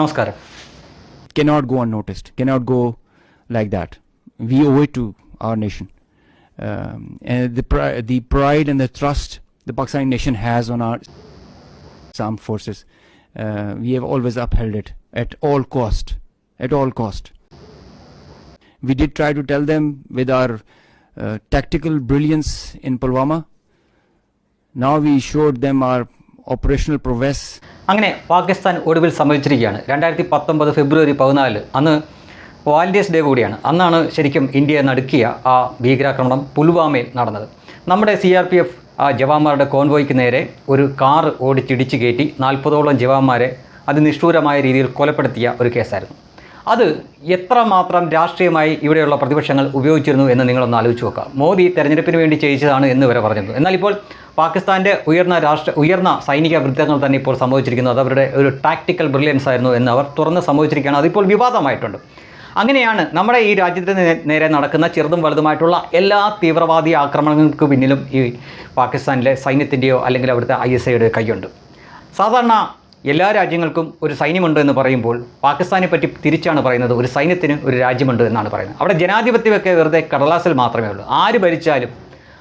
നമസ്കാരം cannot go unnoticed, cannot go like that. We owe it to our nation. Um, and the, pri- the pride and the trust the Pakistani nation has on our armed forces, uh, we have always upheld it at all cost. At all cost. We did try to tell them with our uh, tactical brilliance in Pulwama. Now we showed them our operational prowess അങ്ങനെ പാകിസ്ഥാൻ ഒടുവിൽ സമ്മതിച്ചിരിക്കുകയാണ്. രണ്ടായിരത്തി പത്തൊമ്പത് ഫെബ്രുവരി പതിനാല് അന്ന് Valentine's day കൂടിയാണ്. അന്നാണ് ശരിക്കും ഇന്ത്യയെ നടുക്കിയ ആ ഭീകരാക്രമണം പുൽവാമയിൽ നടന്നത്. നമ്മുടെ സി ആർ പി എഫ് ആ ജവാന്മാരുടെ കോൺവോയ്ക്ക് നേരെ ഒരു കാർ ഓടിച്ചിടിച്ച് കയറ്റി നാൽപ്പതോളം ജവാന്മാരെ അതിനിഷ്ഠൂരമായ രീതിയിൽ കൊലപ്പെടുത്തിയ ഒരു കേസായിരുന്നു. അത് എത്രമാത്രം രാഷ്ട്രീയമായി ഇവിടെയുള്ള പ്രതിപക്ഷങ്ങൾ ഉപയോഗിച്ചിരുന്നു എന്ന് നിങ്ങളൊന്ന് ആലോചിച്ച് നോക്കുക മോദി തെരഞ്ഞെടുപ്പിന് വേണ്ടി ചെയ്യിച്ചതാണ് എന്ന് വരെ പറഞ്ഞിരുന്നു. എന്നാൽ ഇപ്പോൾ പാകിസ്ഥാന്റെ ഉയർന്ന രാഷ്ട്ര ഉയർന്ന സൈനിക വൃത്തങ്ങൾ തന്നെ ഇപ്പോൾ സംഭവിച്ചിരിക്കുന്നു അത് അവരുടെ ഒരു ടാക്ടിക്കൽ ബ്രില്യൻസ് ആയിരുന്നു എന്ന് അവർ തുറന്ന് സംഭവിച്ചിരിക്കുകയാണ്. അതിപ്പോൾ വിവാദമായിട്ടുണ്ട്. അങ്ങനെയാണ് നമ്മുടെ ഈ രാജ്യത്തിന് നേരെ നടക്കുന്ന ചെറുതും വലുതുമായിട്ടുള്ള എല്ലാ തീവ്രവാദി ആക്രമണങ്ങൾക്ക് പിന്നിലും ഈ പാകിസ്ഥാനിലെ സൈന്യത്തിന്റെയോ അല്ലെങ്കിൽ അവിടുത്തെ ഐ എസ് ഐയുടെ കൈയുണ്ട്. സാധാരണ എല്ലാ രാജ്യങ്ങൾക്കും ഒരു സൈന്യമുണ്ട് എന്ന് പറയുമ്പോൾ പാകിസ്ഥാനെ പറ്റി തിരിച്ചാണ് പറയുന്നത്. ഒരു സൈന്യത്തിന് ഒരു രാജ്യമുണ്ട് എന്നാണ് പറയുന്നത്. അവിടെ ജനാധിപത്യമൊക്കെ വെറുതെ കടലാസിൽ മാത്രമേ ഉള്ളൂ. ആര് ഭരിച്ചാലും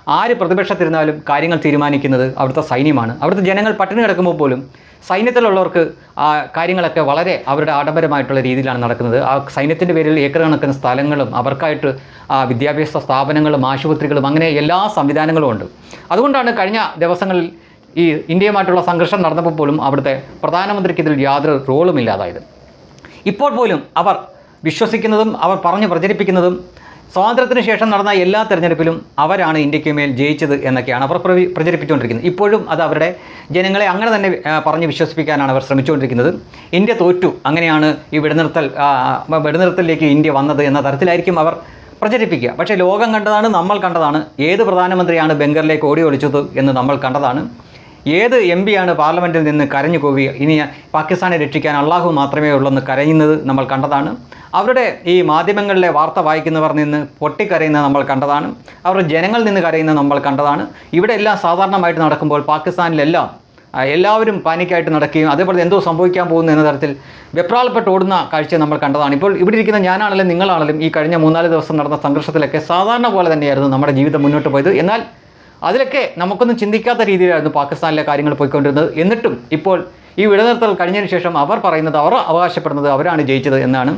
ആര് പ്രതിപക്ഷത്തിരുന്നാലും കാര്യങ്ങൾ തീരുമാനിക്കുന്നത് അവിടുത്തെ സൈന്യമാണ്. അവിടുത്തെ ജനങ്ങൾ പട്ടിണി കിടക്കുമ്പോൾ പോലും സൈന്യത്തിലുള്ളവർക്ക് ആ കാര്യങ്ങളൊക്കെ വളരെ അവരുടെ ആഡംബരമായിട്ടുള്ള രീതിയിലാണ് നടക്കുന്നത്. ആ സൈന്യത്തിന്റെ പേരിൽ ഏക്കർ കണക്കിന് സ്ഥലങ്ങളും അവർക്കായിട്ട് ആ വിദ്യാഭ്യാസ സ്ഥാപനങ്ങളും ആശുപത്രികളും അങ്ങനെ എല്ലാ സംവിധാനങ്ങളും ഉണ്ട്. അതുകൊണ്ടാണ് കഴിഞ്ഞ ദിവസങ്ങളിൽ ഈ ഇന്ത്യയുമായിട്ടുള്ള സംഘർഷം നടന്നപ്പോൾ പോലും അവിടുത്തെ പ്രധാനമന്ത്രിക്ക് ഇതിൽ യാതൊരു റോളും ഇല്ലാതായത്. ഇപ്പോൾ പോലും അവർ വിശ്വസിക്കുന്നതും അവർ പറഞ്ഞു പ്രചരിപ്പിക്കുന്നതും സ്വാതന്ത്ര്യത്തിന് ശേഷം നടന്ന എല്ലാ തെരഞ്ഞെടുപ്പിലും അവരാണ് ഇന്ത്യയ്ക്ക് മേൽ ജയിച്ചത് എന്നൊക്കെയാണ് അവർ പ്രചരിപ്പിച്ചുകൊണ്ടിരിക്കുന്നത്. ഇപ്പോഴും അത് അവരുടെ ജനങ്ങളെ അങ്ങനെ തന്നെ പറഞ്ഞ് വിശ്വസിപ്പിക്കാനാണ് അവർ ശ്രമിച്ചുകൊണ്ടിരിക്കുന്നത്. ഇന്ത്യ തോറ്റു. അങ്ങനെയാണ് ഈ വെടിനിർത്തൽ വെടിനിർത്തലിലേക്ക് ഇന്ത്യ വന്നത് എന്ന തരത്തിലായിരിക്കും അവർ പ്രചരിപ്പിക്കുക. പക്ഷേ ലോകം കണ്ടതാണ് നമ്മൾ കണ്ടതാണ്. ഏത് പ്രധാനമന്ത്രിയാണ് ബംഗറിലേക്ക് ഓടി ഒളിച്ചത് എന്ന് നമ്മൾ കണ്ടതാണ്. ഏത് എം പിയാണ് പാർലമെന്റിൽ നിന്ന് കരഞ്ഞു കൂവി? ഇനി പാകിസ്ഥാനെ രക്ഷിക്കാൻ അള്ളാഹു മാത്രമേ ഉള്ളെന്ന് കരയുന്നത് നമ്മൾ കണ്ടതാണ്. അവരുടെ ഈ മാധ്യമങ്ങളിലെ വാർത്ത വായിക്കുന്നവർ നിന്ന് പൊട്ടിക്കരയുന്നത് നമ്മൾ കണ്ടതാണ്. അവരുടെ ജനങ്ങളിൽ നിന്ന് കരയുന്നത് നമ്മൾ കണ്ടതാണ്. ഇവിടെ എല്ലാം സാധാരണമായിട്ട് നടക്കുമ്പോൾ പാകിസ്ഥാനിലെല്ലാം എല്ലാവരും പാനിക്കായിട്ട് നടക്കുകയും അതേപോലെ എന്തോ സംഭവിക്കാൻ പോകുന്നു എന്ന തരത്തിൽ വെപ്രാളപ്പെട്ട് ഓടുന്ന കാഴ്ച നമ്മൾ കണ്ടതാണ്. ഇപ്പോൾ ഇവിടെ ഇരിക്കുന്ന ഞാനാണെങ്കിലും നിങ്ങളാണെങ്കിലും ഈ കഴിഞ്ഞ മൂന്നാൽ ദിവസം നടന്ന സംഘർഷത്തിലൊക്കെ സാധാരണ പോലെ തന്നെയായിരുന്നു നമ്മുടെ ജീവിതം മുന്നോട്ട് പോയത്. എന്നാൽ അതിലൊക്കെ നമുക്കൊന്നും ചിന്തിക്കാത്ത രീതിയിലായിരുന്നു പാകിസ്ഥാനിലെ കാര്യങ്ങൾ പോയിക്കൊണ്ടിരുന്നത്. എന്നിട്ടും ഇപ്പോൾ ഈ വിടനിർത്തൽ കഴിഞ്ഞതിന് ശേഷം അവർ പറയുന്നത് അവർ അവകാശപ്പെടുന്നത് അവരാണ് ജയിച്ചത് എന്നാണ്.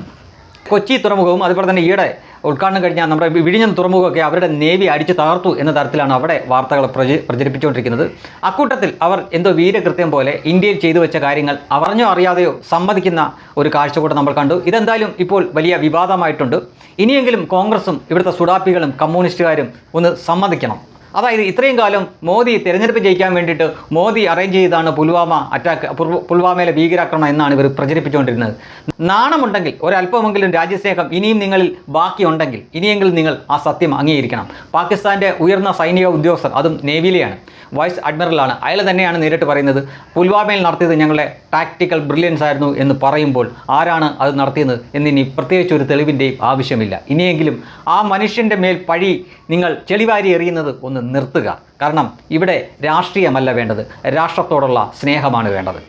കൊച്ചി തുറമുഖവും അതുപോലെ തന്നെ ഈയിടെ ഉദ്ഘാടനം കഴിഞ്ഞാൽ നമ്മുടെ വിഴിഞ്ഞം തുറമുഖമൊക്കെ അവരുടെ നേവി അടിച്ചു തകർത്തു എന്ന തരത്തിലാണ് അവിടെ വാർത്തകൾ പ്രച പ്രചരിപ്പിച്ചുകൊണ്ടിരിക്കുന്നത്. അക്കൂട്ടത്തിൽ അവർ എന്തോ വീരകൃത്യം പോലെ ഇന്ത്യയിൽ ചെയ്തു വെച്ച കാര്യങ്ങൾ അറിഞ്ഞോ അറിയാതെയോ സമ്മതിക്കുന്ന ഒരു കാഴ്ച കൂടെ നമ്മൾ കണ്ടു. ഇതെന്തായാലും ഇപ്പോൾ വലിയ വിവാദമായിട്ടുണ്ട്. ഇനിയെങ്കിലും കോൺഗ്രസും ഇവിടുത്തെ സുഡാപ്പികളും കമ്മ്യൂണിസ്റ്റുകാരും ഒന്ന് സമ്മതിക്കണം. അതായത് ഇത്രയും കാലം മോദി തിരഞ്ഞെടുപ്പ് ജയിക്കാൻ വേണ്ടിയിട്ട് മോദി അറേഞ്ച് ചെയ്താണ് പുൽവാമ അറ്റാക്ക് പുൽവാമയിലെ ഭീകരാക്രമണം എന്നാണ് ഇവർ പ്രചരിപ്പിച്ചുകൊണ്ടിരുന്നത്. നാണമുണ്ടെങ്കിൽ ഒരല്പമെങ്കിലും രാജ്യസ്നേഹം ഇനിയും നിങ്ങളിൽ ബാക്കിയുണ്ടെങ്കിൽ ഇനിയെങ്കിലും നിങ്ങൾ ആ സത്യം അംഗീകരിക്കണം. പാകിസ്ഥാന്റെ ഉയർന്ന സൈനിക ഉദ്യോഗസ്ഥർ അതും നേവിയിലെയാണ്. വൈസ് അഡ്മിറലാണ്. അയാൾ തന്നെയാണ് നേരിട്ട് പറയുന്നത് പുൽവാമയിൽ നടത്തിയത് ഞങ്ങളുടെ ടാക്ടിക്കൽ ബ്രില്യൻസ് ആയിരുന്നു എന്ന് പറയുമ്പോൾ ആരാണ് അത് നടത്തിയത് എന്നിനി പ്രത്യേകിച്ച് ഒരു തെളിവിന്റെയും ആവശ്യമില്ല. ഇനിയെങ്കിലും ആ മനുഷ്യന്റെ മേൽ പഴി നിങ്ങൾ ചെളിവാരി എറിയുന്നത് ഒന്ന് നിർത്തുക. കാരണം ഇവിടെ രാഷ്ട്രീയമല്ല വേണ്ടത്. രാഷ്ട്രത്തോടുള്ള സ്നേഹമാണ് വേണ്ടത്.